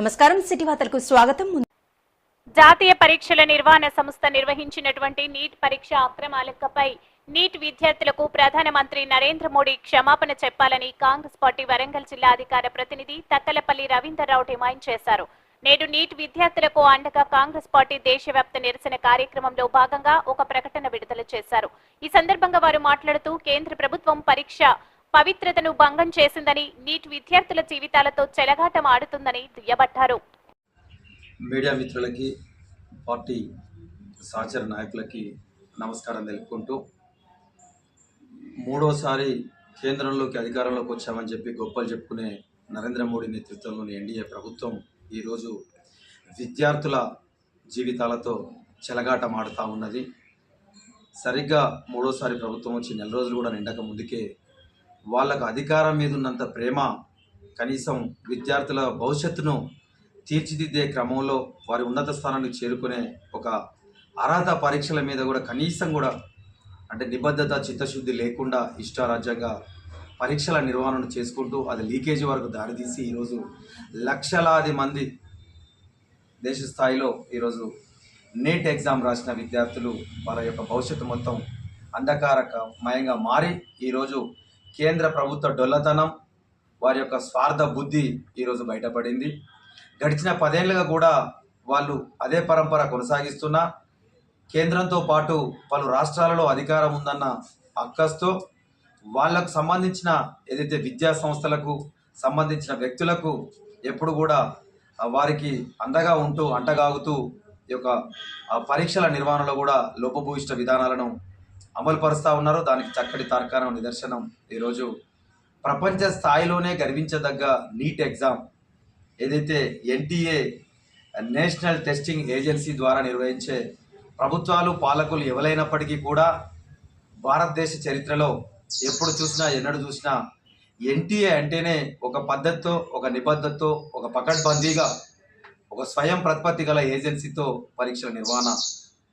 నమస్కారం. సిటీ వార్తలకు స్వాగతం. జాతీయ పరీక్షల నిర్వహణ సంస్థ నిర్వహించినటువంటి నీట్ పరీక్ష అక్రమాలపై నీట్ విద్యార్థులకు ప్రధానమంత్రి నరేంద్ర మోడీ క్షమాపణ చెప్పాలని కాంగ్రెస్ పార్టీ వరంగల్ జిల్లా అధికార ప్రతినిధి తక్కలపల్లి రవీందర్రావు డిమాండ్ చేశారు. నేడు నీట్ విద్యార్థులకు అండగా కాంగ్రెస్ పార్టీ దేశవ్యాప్త నిరసన కార్యక్రమంలో భాగంగా ఒక ప్రకటన విడుదల చేశారు. ఈ సందర్భంగా వారు మాట్లాడుతూ కేంద్ర ప్రభుత్వం పరీక్ష పవిత్రతను భంగం చేసిందని నీట్ విద్యార్థుల జీవితాలతో చెలగాటం ఆడుతుందని దుయ్యబట్టారు. మీడియా మిత్రులకి పార్టీ సహచర నాయకులకి నమస్కారం తెలుపుకుంటూ మూడోసారి కేంద్రంలోకి అధికారంలోకి వచ్చామని చెప్పి గొప్పలు చెప్పుకునే నరేంద్ర మోడీ నేతృత్వంలోని ఎన్డీఏ ప్రభుత్వం ఈరోజు విద్యార్థుల జీవితాలతో చెలగాటమాడుతూ ఉన్నది. సరిగ్గా మూడోసారి ప్రభుత్వం వచ్చి నెల రోజులు కూడా నిండక ముందుకే వాళ్ళకు అధికారం మీద ఉన్నంత ప్రేమ కనీసం విద్యార్థుల భవిష్యత్తును తీర్చిదిద్దే క్రమంలో వారి ఉన్నత స్థానానికి చేరుకునే ఒక అర్హత పరీక్షల మీద కూడా కనీసం కూడా అంటే నిబద్ధత చిత్తశుద్ధి లేకుండా ఇష్టారాజ్యంగా పరీక్షల నిర్వహణను చేసుకుంటూ అది లీకేజీ వరకు దారితీసి ఈరోజు లక్షలాది మంది దేశ స్థాయిలో ఈరోజు నీట్ ఎగ్జామ్ రాసిన విద్యార్థులు వాళ్ళ యొక్క భవిష్యత్తు మొత్తం అంధకారకమయంగా మారి ఈరోజు కేంద్ర ప్రభుత్వ డొల్లతనం వారి యొక్క స్వార్థ బుద్ధి ఈరోజు బయటపడింది. గడిచిన పదేళ్ళుగా కూడా వాళ్ళు అదే పరంపర కొనసాగిస్తున్నా కేంద్రంతో పాటు పలు రాష్ట్రాలలో అధికారం ఉందన్న అక్కస్తో వాళ్ళకు సంబంధించిన ఏదైతే విద్యా సంస్థలకు సంబంధించిన వ్యక్తులకు ఎప్పుడు కూడా వారికి అండగా ఉంటూ అంటగాగుతూ ఈ యొక్క పరీక్షల నిర్వహణలో కూడా లోపభూయిష్ట విధానాలను అమలుపరుస్తూ ఉన్నారో. దానికి చక్కటి తార్కాణం నిదర్శనం. ఈరోజు ప్రపంచ స్థాయిలోనే గర్వించదగ్గ నీట్ ఎగ్జామ్. ఏదైతే ఎన్టీఏ నేషనల్ టెస్టింగ్ ఏజెన్సీ ద్వారా నిర్వహించే ప్రభుత్వాలు పాలకులు ఎవరైనప్పటికీ కూడా భారతదేశ చరిత్రలో ఎప్పుడు చూసినా ఎన్నడూ చూసినా ఎన్టీఏ అంటేనే ఒక పద్ధతితో ఒక నిబద్ధతతో ఒక పకడ్బందీగా ఒక స్వయం ప్రతిపత్తి గల ఏజెన్సీతో పరీక్షల నిర్వహణ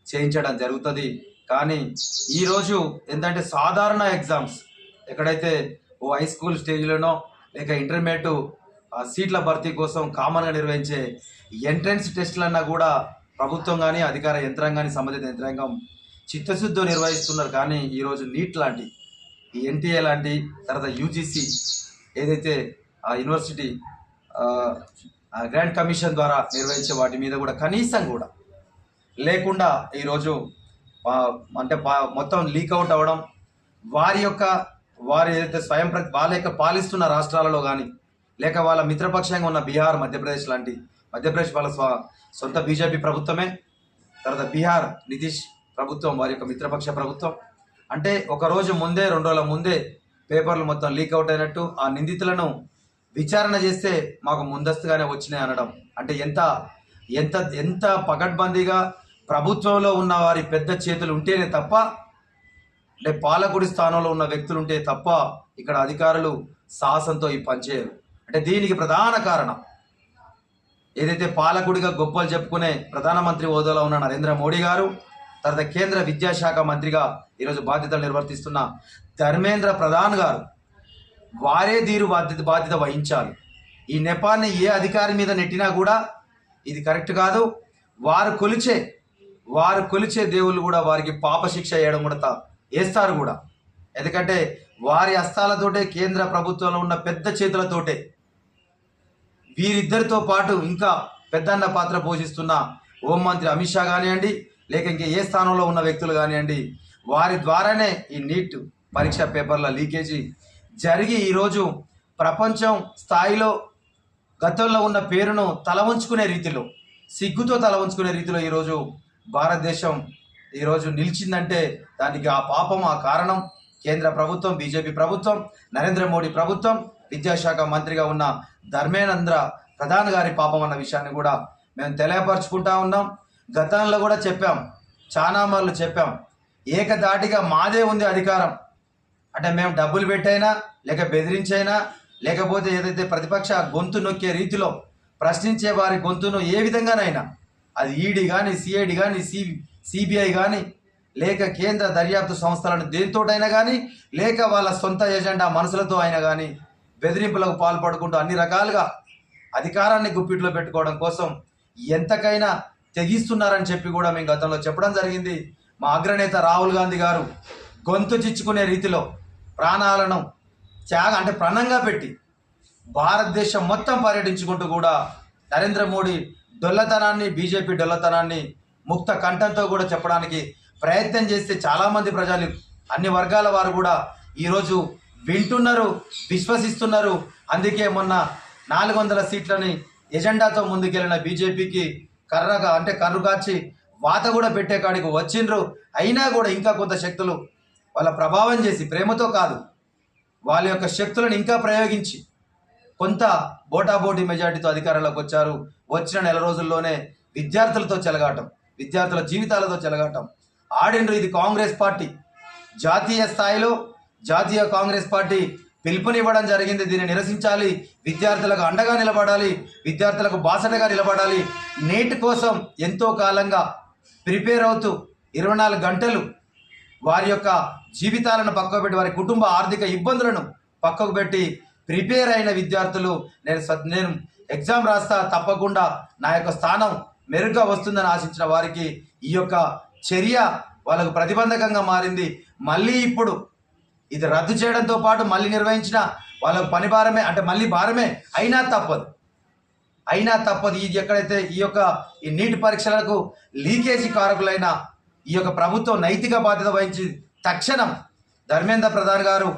చేయించడం జరుగుతుంది. కానీ ఈరోజు ఏంటంటే సాధారణ ఎగ్జామ్స్ ఎక్కడైతే ఓ హై స్కూల్ స్టేజ్లోనో లేక ఇంటర్మీడియట్ ఆ సీట్ల భర్తీ కోసం కామన్గా నిర్వహించే ఎంట్రన్స్ టెస్టులన్నా కూడా ప్రభుత్వం కానీ అధికార యంత్రాంగాన్ని సంబంధిత యంత్రాంగం చిత్తశుద్ధితో నిర్వహిస్తున్నారు. కానీ ఈరోజు నీట్ లాంటి ఈ ఎన్టీఏ లాంటి తర్వాత యూజీసీ ఏదైతే ఆ యూనివర్సిటీ గ్రాండ్ కమిషన్ ద్వారా నిర్వహించే వాటి మీద కూడా కనీసం కూడా లేకుండా ఈరోజు అంటే మొత్తం లీక్ అవుట్ అవ్వడం వారి యొక్క వారు ఏదైతే స్వయం ప్ర వాళ్ళ యొక్క పాలిస్తున్న రాష్ట్రాలలో కానీ లేక వాళ్ళ మిత్రపక్షంగా ఉన్న బీహార్ మధ్యప్రదేశ్ లాంటి మధ్యప్రదేశ్ వాళ్ళ స్వ సొంత బీజేపీ ప్రభుత్వమే తర్వాత బీహార్ నితీష్ ప్రభుత్వం వారి యొక్క మిత్రపక్ష ప్రభుత్వం. అంటే ఒక రోజు ముందే రెండు రోజుల ముందే పేపర్లు మొత్తం లీక్ అవుట్ అయినట్టు ఆ నిందితులను విచారణ చేస్తే మాకు ముందస్తుగానే వచ్చినాయి అనడం. అంటే ఎంత ఎంత ఎంత పకడ్బందీగా ప్రభుత్వంలో ఉన్న వారి పెద్ద చేతులు ఉంటేనే తప్ప అంటే పాలకుడి స్థానంలో ఉన్న వ్యక్తులు ఉంటే తప్ప ఇక్కడ అధికారులు సాహసంతో ఈ పనిచేయరు అంటే దీనికి ప్రధాన కారణం ఏదైతే పాలకుడిగా గొప్పలు చెప్పుకునే ప్రధానమంత్రి హోదాలో ఉన్న నరేంద్ర మోడీ గారు తర్వాత కేంద్ర విద్యాశాఖ మంత్రిగా ఈరోజు బాధ్యతలు నిర్వర్తిస్తున్న ధర్మేంద్ర ప్రధాన్ గారు వారే దీరు బాధ్యత బాధ్యత వహించాలి. ఈ నెపాన్ని ఏ అధికారి మీద నెట్టినా కూడా ఇది కరెక్ట్ కాదు. వారు కొలిచే వారు కొలిచే దేవుళ్ళు కూడా వారికి పాపశిక్ష వేయడం కూడా వేస్తారు కూడా. ఎందుకంటే వారి హస్తాలతోటే కేంద్ర ప్రభుత్వంలో ఉన్న పెద్ద చేతులతోటే వీరిద్దరితో పాటు ఇంకా పెద్దన్న పాత్ర పోషిస్తున్న హోంమంత్రి అమిత్ షా కానివ్వండి లేక ఇంకా ఏ స్థానంలో ఉన్న వ్యక్తులు కానివ్వండి వారి ద్వారానే ఈ నీట్ పరీక్ష పేపర్ల లీకేజీ జరిగి ఈరోజు ప్రపంచం స్థాయిలో గతంలో ఉన్న పేరును తల వంచుకునే రీతిలో సిగ్గుతో తల ఉంచుకునే రీతిలో ఈరోజు భారతదేశం ఈరోజు నిలిచిందంటే దానికి ఆ పాపం ఆ కారణం కేంద్ర ప్రభుత్వం బీజేపీ ప్రభుత్వం నరేంద్ర మోడీ ప్రభుత్వం విద్యాశాఖ మంత్రిగా ఉన్న ధర్మేంద్ర ప్రధాన్ గారి పాపం అన్న విషయాన్ని కూడా మేము తెలియపరచుకుంటా ఉన్నాం. గతంలో కూడా చెప్పాం చాలా మార్లు చెప్పాం. ఏకదాటిగా మాదే ఉంది అధికారం. అంటే మేము డబ్బులు పెట్టైనా లేక బెదిరించైనా లేకపోతే ఏదైతే ప్రతిపక్ష గొంతు నొక్కే రీతిలో ప్రశ్నించే వారి గొంతును ఏ విధంగానైనా అది ఈడీ కానీ సిఐడి కానీ సి సిబిఐ కానీ లేక కేంద్ర దర్యాప్తు సంస్థలను దేనితోటైనా కానీ లేక వాళ్ళ సొంత ఎజెండా మనసులతో అయినా కానీ బెదిరింపులకు పాల్పడుకుంటూ అన్ని రకాలుగా అధికారాన్ని గుప్పిట్లో పెట్టుకోవడం కోసం ఎంతకైనా తెగిస్తున్నారని చెప్పి కూడా మేము గతంలో చెప్పడం జరిగింది. మా అగ్రనేత రాహుల్ గాంధీ గారు గొంతు చిచ్చుకునే రీతిలో ప్రాణాలను త్యాగ అంటే ప్రాణంగా పెట్టి భారతదేశం మొత్తం పర్యటించుకుంటూ కూడా నరేంద్ర మోడీ డొల్లతనాన్ని బీజేపీ డొల్లతనాన్ని ముక్త కంఠంతో కూడా చెప్పడానికి ప్రయత్నం చేస్తే చాలామంది ప్రజలు అన్ని వర్గాల వారు కూడా ఈరోజు వింటున్నారు విశ్వసిస్తున్నారు. అందుకే మొన్న నాలుగు వందల సీట్లని ఎజెండాతో ముందుకెళ్ళిన బీజేపీకి కర్రగా అంటే కర్రు కాచి వాత కూడా పెట్టే కాడికి వచ్చిండ్రు. అయినా కూడా ఇంకా కొంత శక్తులు వాళ్ళ ప్రభావం చేసి ప్రేమతో కాదు వాళ్ళ యొక్క శక్తులను ఇంకా ప్రయోగించి కొంత బోటాబోటీ మెజార్టీతో అధికారంలోకి వచ్చారు. వచ్చిన నెల రోజుల్లోనే విద్యార్థులతో చెలగాటం విద్యార్థుల జీవితాలతో చెలగాటం. ఆడిండ్రు ఇది కాంగ్రెస్ పార్టీ. జాతీయ స్థాయిలో జాతీయ కాంగ్రెస్ పార్టీ పిలుపునివ్వడం జరిగింది. దీన్ని నిరసించాలి. విద్యార్థులకు అండగా నిలబడాలి. విద్యార్థులకు బాసటగా నిలబడాలి. నేటి కోసం ఎంతో కాలంగా ప్రిపేర్ అవుతూ ఇరవై నాలుగు గంటలు వారి యొక్క జీవితాలను పక్కకు పెట్టి వారి కుటుంబ ఆర్థిక ఇబ్బందులను పక్కకు పెట్టి ప్రిపేర్ అయిన విద్యార్థులు నేను నేను ఎగ్జామ్ రాస్తా తప్పకుండా నా యొక్క స్థానం మెరుగ్గా వస్తుందని ఆశించిన వారికి ఈ యొక్క చర్య వాళ్ళకు ప్రతిబంధకంగా మారింది. మళ్ళీ ఇప్పుడు ఇది రద్దు చేయడంతో పాటు మళ్ళీ నిర్వహించిన వాళ్ళకు పని భారమే అంటే మళ్ళీ భారమే అయినా తప్పదు. అయినా తప్పదు. ఇది ఎక్కడైతే ఈ యొక్క ఈ నీటి పరీక్షలకు లీకేజీ కారకులైన ఈ యొక్క ప్రభుత్వం నైతిక బాధ్యత వహించి తక్షణం ధర్మేంద్ర ప్రధాన్ గారు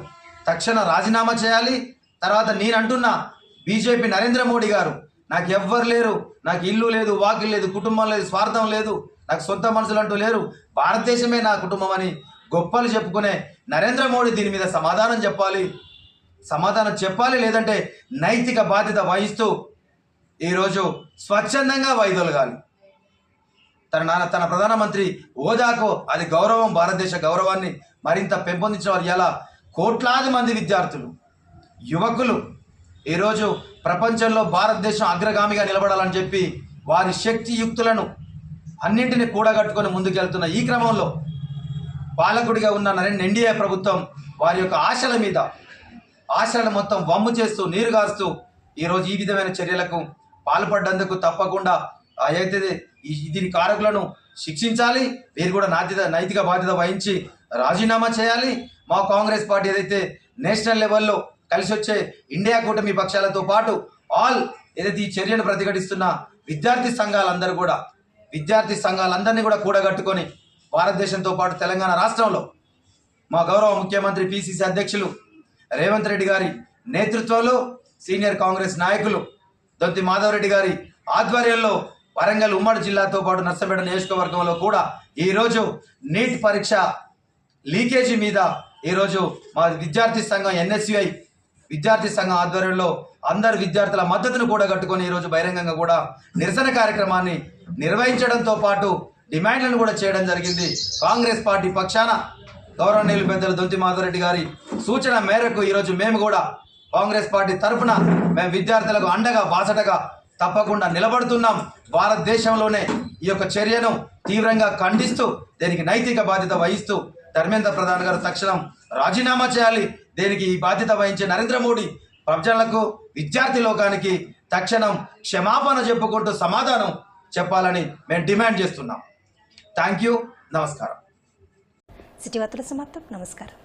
తక్షణ రాజీనామా చేయాలి. తర్వాత నేను అంటున్నా బీజేపీ నరేంద్ర మోడీ గారు నాకు ఎవ్వరు లేరు నాకు ఇల్లు లేదు వాకిల్ లేదు కుటుంబం లేదు స్వార్థం లేదు నాకు సొంత మనుషులు అంటూ లేరు. భారతదేశమే నా కుటుంబం అని గొప్పలు చెప్పుకునే నరేంద్ర మోడీ దీని మీద సమాధానం చెప్పాలి. సమాధానం చెప్పాలి లేదంటే నైతిక బాధ్యత వహిస్తూ ఈరోజు స్వచ్ఛందంగా వైదొలగాలి. తన నాన్న తన ప్రధానమంత్రి హోదాకు అది గౌరవం భారతదేశ గౌరవాన్ని మరింత పెంపొందించిన వారు ఎలా? కోట్లాది మంది విద్యార్థులు. యువకులు ఈరోజు ప్రపంచంలో భారతదేశం అగ్రగామిగా నిలబడాలని చెప్పి వారి శక్తియుక్తులను అన్నింటినీ కూడగట్టుకొని ముందుకెళ్తున్న ఈ క్రమంలో పాలకుడిగా ఉన్న నరేంద్ర ఎన్డీఏ ప్రభుత్వం వారి యొక్క ఆశల మీద ఆశలను మొత్తం వమ్ము చేస్తూ నీరు కాస్తూ ఈరోజు ఈ విధమైన చర్యలకు పాల్పడ్డందుకు తప్పకుండా అయితే దీని కారకులను శిక్షించాలి వీరు కూడా నాద్యత నైతిక బాధ్యత వహించి రాజీనామా చేయాలి. మా కాంగ్రెస్ పార్టీ ఏదైతే నేషనల్ లెవెల్లో కలిసి వచ్చే ఇండియా కూటమి పక్షాలతో పాటు ఆల్ ఏదైతే ఈ చర్యను ప్రతిఘటిస్తున్న విద్యార్థి సంఘాలందరూ కూడా విద్యార్థి సంఘాలందరినీ కూడా కూడగట్టుకొని భారతదేశంతో పాటు తెలంగాణ రాష్ట్రంలో మా గౌరవ ముఖ్యమంత్రి పిసిసి అధ్యక్షులు రేవంత్ రెడ్డి గారి నేతృత్వంలో సీనియర్ కాంగ్రెస్ నాయకులు దొంతి మాధవరెడ్డి గారి ఆధ్వర్యంలో వరంగల్ ఉమ్మడి జిల్లాతో పాటు నర్సంపేట నియోజకవర్గంలో కూడా ఈరోజు నీట్ పరీక్ష లీకేజీ మీద ఈరోజు మా విద్యార్థి సంఘం ఎన్ఎస్యుఐ విద్యార్థి సంఘం ఆధ్వర్యంలో అందరు విద్యార్థుల మద్దతును కూడా కట్టుకొని ఈరోజు బహిరంగంగా కూడా నిరసన కార్యక్రమాన్ని నిర్వహించడంతో పాటు డిమాండ్లను కూడా చేయడం జరిగింది. కాంగ్రెస్ పార్టీ పక్షాన గౌరవనీయులు పెద్దలు దొంతి మాధవరెడ్డి గారి సూచన మేరకు ఈరోజు మేము కూడా కాంగ్రెస్ పార్టీ తరఫున మేము విద్యార్థులకు అండగా బాసటగా తప్పకుండా నిలబడుతున్నాం. భారతదేశంలోనే ఈ యొక్క చర్యను తీవ్రంగా ఖండిస్తూ దీనికి నైతిక బాధ్యత వహిస్తూ ధర్మేంద్ర ప్రధాన్ గారు తక్షణం రాజీనామా చేయాలి. దీనికి ఈ బాధ్యత వహించే నరేంద్ర మోడీ ప్రజలకు విద్యార్థి లోకానికి తక్షణం క్షమాపణ చెప్పుకుంటూ సమాధానం చెప్పాలని మేము డిమాండ్ చేస్తున్నాం. థ్యాంక్ యూ నమస్కారం. సిటీ వార్తల సమాప్తం. నమస్కారం.